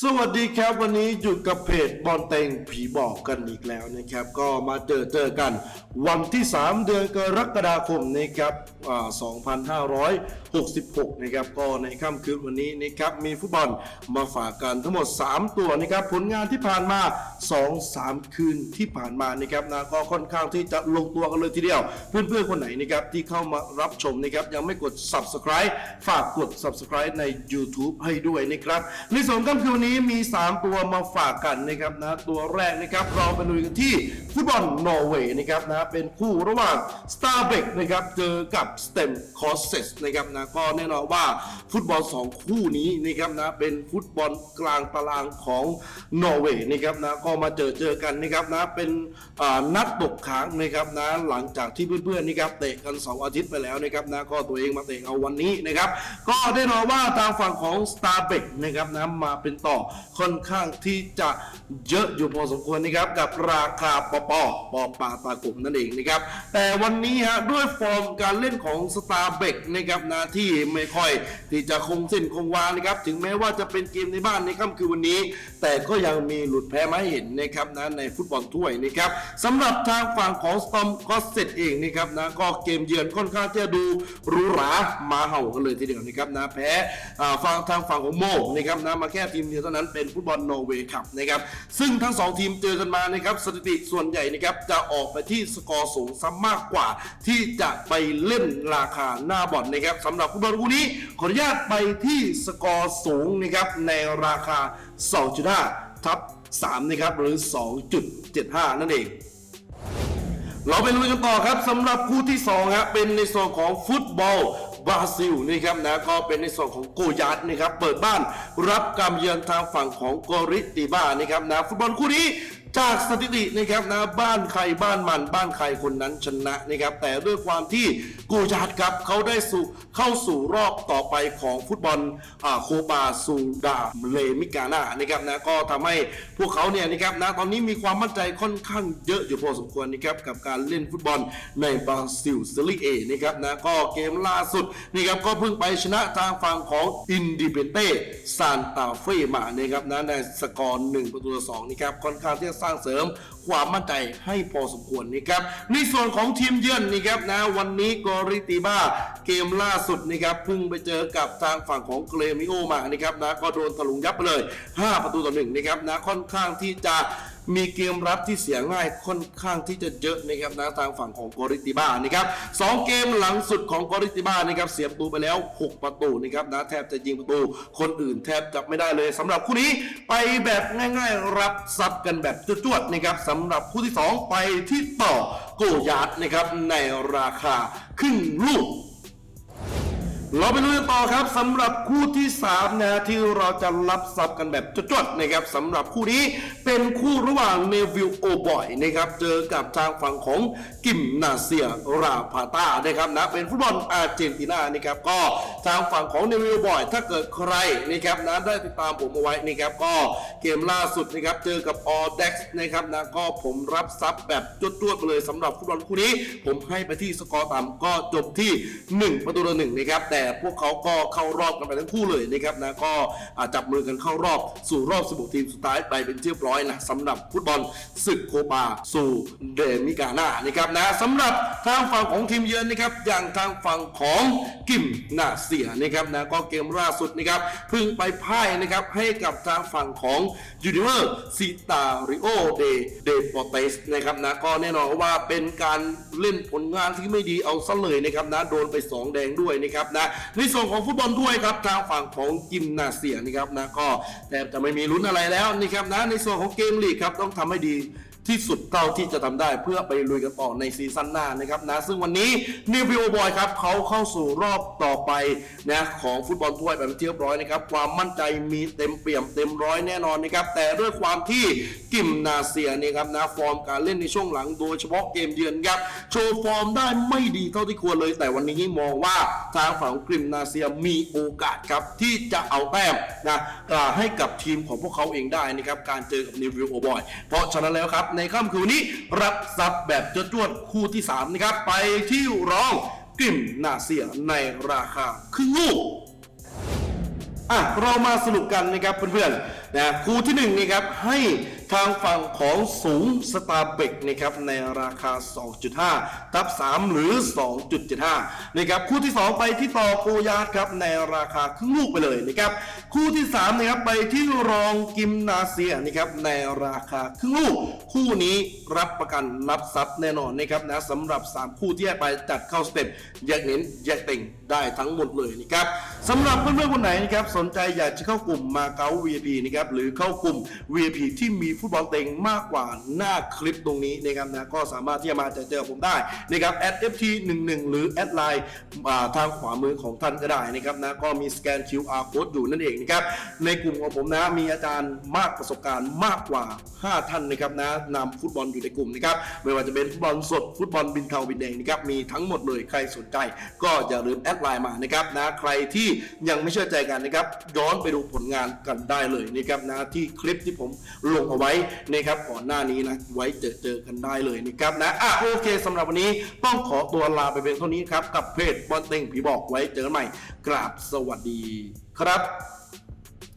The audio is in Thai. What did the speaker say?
สวัสดีครับวันนี้อยู่กับเพจบอลเต็งผีบอกกันอีกแล้วนะครับ ก็มาเจอเจอกัน วันที่ 3 เดือนกรกฎาคมนะครับ2566 นะครับก็ในค่ำคืนวันนี้นะครับมีฟุตบอลมาฝากกันทั้งหมด 3 ตัวนะครับผลงานที่ผ่านมา 2-3 คืนที่ผ่านมานะครับนะก็ค่อนข้างที่จะลงตัวกันเลยทีเดียว เพื่อนๆคนไหนนะครับที่เข้ามารับชมนะครับยังไม่กด subscribe ฝากกด subscribe ใน YouTube ให้ด้วยนะครับในส่วนค่ำคืนนี้มี 3 ตัวมาฝากกันนะครับนะตัวแรกนะครับเราไปลุยกันที่ฟุตบอลนอร์เวย์นะครับนะเป็นคู่ระหว่าง s t a r b e k นะครับเจอกับ Stem c o s s e s นะครับนะก็แน่นอนว่าฟุตบอล 2 คู่นี้นะครับนะเป็นฟุตบอลกลางตารางของนอร์เวย์นะครับนะก็มาเจอเจอกันนะครับนะเป็นนัดตกค้างนะครับนะหลังจากที่เพื่อนๆนะครับเตะกันเสาร์อาทิตย์ไปแล้วนะครับนะก็ตัวเองมาเตะเอาวันนี้นะครับก็แน่นอนว่าทางฝั่งของ s t a r b e k นะครับนะมาเป็นต่อ็ค่อนข้างที่จะเยอะอยู่พอสมควรนะครับกับราคาปอปอปอปาตากลุ่มนั่นเองนะครับ แต่วันนี้ฮะด้วยฟอร์มการเล่นของ s t a r b e k นะครับนะที่ไม่ค่อยที่จะคงเส้นคงวานะครับถึงแม้ว่าจะเป็นเกมในบ้านในค่ำคืนวันนี้ แต่ก็ยังมีหลุดแพ้มาให้เห็นนะครับนะในฟุตบอลถ้วยนะครับสำหรับทางฝั่งของสตอมก็เสร็จเองนะครับนะก็เกมเยือนค่อนข้างจะดูหรูหรามาเห่ากันเลยทีเดียวนะครับนะแพ้ฝั่งทางฝั่งของโมนะครับนะมาแค่ทีมเดียวเท่านั้นเป็นฟุตบอลนอร์เวย์ครับนะครับซึ่งทั้งสองทีมเจอกันมานะครับสถิติส่วนใหญ่นะครับจะออกไปที่สกอร์สูงซ้ำมากกว่า ที่จะไปเล่นราคาหน้าบอลนะครับสำหรับฟุตบอลคู่นี้ขออนุญาตไปที่สกอร์สูงนะครับในราคา2.5ทับ3นะครับหรือ 2.75 นั่นเองเราไปลุยกันต่อครับสำหรับคู่ที่2ครับเป็นในส่วนของฟุตบอล บราซิลนะครับนะก็เป็นในส่วนของโกยัตนะครับเปิดบ้านรับการเยือนทางฝั่งของโกริติบ้านะครับนะฟุตบอลคู่นี้จากสถิตินะครับนะบ้านใครบ้านมันบ้านใครคนนั้นชนะนะครับแต่ด้วยความที่ โกยัตครับเขาได้สู่เข้าสู่รอบต่อไปของฟุตบอลอ่าโคปาซูดาเลมิกาน่านะครับนะก็ทำให้พวกเขาเนี่ยนะครับนะตอนนี้มีความมั่นใจค่อนข้างเยอะอยู่พอสมควรนะครับกับการเล่นฟุตบอลในบราซิลซีรีส์เอนะครับนะก็เกมล่าสุดนะครับก็เพิ่งไปชนะทางฝั่งของอินดิเ n นเต้ซานตาเฟ่มานะครับนะในสกอร์1ประตูต่อ2นะครับค่อนข้างที่จะสร้างเสริมความมั่นใจให้พอสมควรนะครับในส่วนของทีมเยือนนะครับนะวันนี้กอริติบ้าเกมล่าสุดนะครับเพิ่งไปเจอกับทางฝั่งของเกรมิโอมานะครับนะก็โดนถลุงยับไปเลย 5 ประตูต่อหนึ่งนะครับนะค่อนข้างที่จะ มีเกมรับที่เสียง่ายค่อนข้างที่จะเยอะนะครับนะทางฝั่งของกอริติบ้านะครับสองเกมหลังสุดของกอริติบ้านะครับเสียประตูไปแล้ว 6 ประตูนะครับนะแทบจะยิงประตู คนอื่นแทบจะไม่ได้เลยสำหรับคู่นี้ไปแบบง่าย ๆ รับซับกันแบบจวดๆนะครับสำหรับคู่ที่ 2 ไปที่ต่อโกยาร์ดนะครับในราคาครึ่งลูก เราไปดูกันต่อครับสำหรับคู่ที่3นะที่เราจะรับซับกันแบบจดๆนะครับสำหรับคู่นี้เป็นคู่ระหว่างเนวิลโอบอยนะครับเจอกับทางฝั่งของกิมนาเซียราพาตานะครับนะเป็นฟุตบอลอาร์เจนตินานะครับก็ทางฝั่งของเนวิลโอบอย ถ้าเกิดใครนะครับนะได้ติดตามผมเอาไว้นะครับก็เกมล่าสุดนะครับเจอกับออเด็กซ์นะครับนะก็ผมรับซับแบบจวดๆไปเลยสำหรับฟุตบอลคู่นี้ ผมให้ไปที่สกอร์ต่ำก็จบที่ 1 ประตูต่อหนึ่งนะครับแต่พวกเขาก็เข้ารอบกันไปทั้งคู่เลยนะครับนะก็จับมือกันเข้ารอบสู่รอบ 16 ทีมสุดท้ายไปเป็นเรียบร้อยนะสำหรับฟุตบอลศึกโคปาสู่เดมิกาน่านะครับนะสำหรับทางฝั่งของทีมเยือนนะครับอย่างทางฝั่งของกิมนาเซียนะครับนะก็เกมล่าสุดนะครับเพิ่งไปพ่ายนะครับให้กับทางฝั่งของยูนิเวอร์ซิตาริโอเดเดปอเตสนะครับนะก็แน่นอนว่าเป็นการเล่นผลงานที่ไม่ดีเอาซะเลยนะครับนะโดนไป 2 แดงด้วยนะครับนะในส่วนของฟุตบอลด้วยครับทางฝั่งของกิมนาเซียนะครับนะก็แทบจะไม่มีลุ้นอะไรแล้วนี่ครับนะในส่วนของเกมลีกครับต้องทำให้ดี ที่สุดเท่าที่จะทำได้เพื่อไปลุยกันต่อในซีซั่นหน้านะครับนะซึ่งวันนี้นิวพิโอบอยครับเขาเข้าสู่รอบต่อไปนะของฟุตบอลถ้วยแบบเรียบร้อยนะครับความมั่นใจมีเต็มเปี่ยมเต็มร้อยแน่นอนนะครับแต่ด้วยความที่กิมนาเซียนี่ครับนะฟอร์มการเล่นในช่วงหลังโดยเฉพาะเกมเยือนครับโชว์ฟอร์มได้ไม่ดีเท่าที่ควรเลย แต่วันนี้มองว่าทางฝั่งกิมนาเซียมีโอกาสครับที่จะเอาแต้มนะให้กับทีมของพวกเขาเองได้นะครับการเจอกับนิวพิโอบอยเพราะฉะนั้นแล้วครับในค่ำคืนนี้รับทรัพย์แบบจวดๆคู่ที่3นะครับไปที่ร้องกลิ่มนาเซียในราคาครึ่งลูกอะเรามาสรุปกันนะครับเพื่อนๆนะคู่ที่หนึ่งนะครับให้ ทางฝั่งของสูงสตาร์เบกนะครับในราคา 2.5 ทับ 3 หรือ 2.75 นะครับคู่ที่ 2 ไปที่ต่อโกยาดครับในราคาครึ่งลูกไปเลยนะครับคู่ที่3นะครับไปที่รองกิมนาเซียนะครับในราคาครึ่งลูก คู่นี้รับประกันรับทรัพย์แน่นอนนะครับนะสำหรับ 3 คู่ที่ไปจัดเข้าสเต็ปแยกเน้นแยกเต่งได้ทั้งหมดเลยนะครับสำหรับเพื่อนๆคนไหนนะครับสนใจอยากจะเข้ากลุ่มมาเก๊า VIP นะครับหรือเข้ากลุ่ม VIP ที่มีฟุตบอลเต็งมากกว่าหน้าคลิปตรงนี้นะครับนะก็สามารถที่จะมาเจอเจอผมได้นะครับแอด FT 1 1 หรือแอดไลน์ทางขวามือของท่านก็ได้นะครับนะก็มีสแกน QR code อยู่นั่นเองนะครับในกลุ่มของผมนะมีอาจารย์มากประสบการณ์มากกว่า 5 ท่านนะครับนะนำฟุตบอลอยู่ในกลุ่มนะครับไม่ว่าจะเป็นฟุตบอลสดฟุตบอลบินเทาบินแดงนะครับมีทั้งหมดเลยใครสนใจ ก็อย่าลืมแอดไลน์มานะครับนะใครที่ยังไม่เชื่อใจกันนะครับย้อนไปดูผลงานกันได้เลยนะครับนะที่คลิปที่ผมลงเอาไว้นะครับก่อนหน้านี้นะไว้เจอเจอกันได้เลยนะครับนะอะโอเคสำหรับวันนี้ต้องขอตัวลาไปเป็นเท่านี้ครับกับเพจบอลเต็งผีบอกไว้เจอกันใหม่กราบสวัสดีครับ